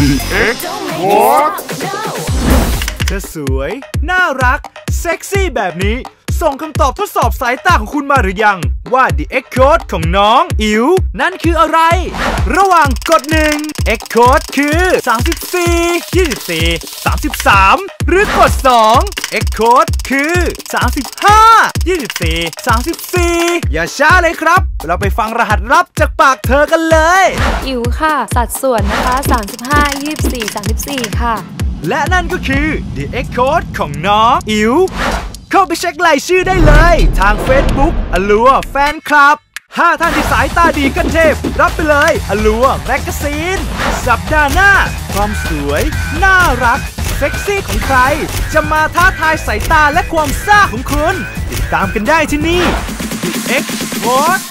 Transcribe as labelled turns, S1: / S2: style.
S1: DX Walk จะสวย น่ารัก เซ็กซี่แบบนี้ ส่งคำตอบทดสอบสายตาของคุณมาหรือยัง ว่า The X Code ของน้องอิ๋วนั่นคืออะไร ระหว่างกด 1 X Code คือ 34 24 33 หรือกด 2 X Code คือ 35 24 34 อย่าช้าเลยครับ เราไปฟังรหัสลับจากปากเธอกันเลย
S2: อิ๋วค่ะ สัดส่วนนะคะ 35 24 34 ค่ะ
S1: และนั่นก็คือ The X Code ของน้องอิ๋ว เข้าไปเช็ครายชื่อได้เลย ทาง Facebook อลัวแฟนคลับ 5 ท่านที่สายตาดีกันเทพ รับไปเลยอลัวแมกกาซีน สัปดาห์หน้า ความสวย น่ารัก เซ็กซี่ของใคร จะมาท้าทายสายตาและความซ่าของคุณ ติดตามกันได้ที่นี่ The X Code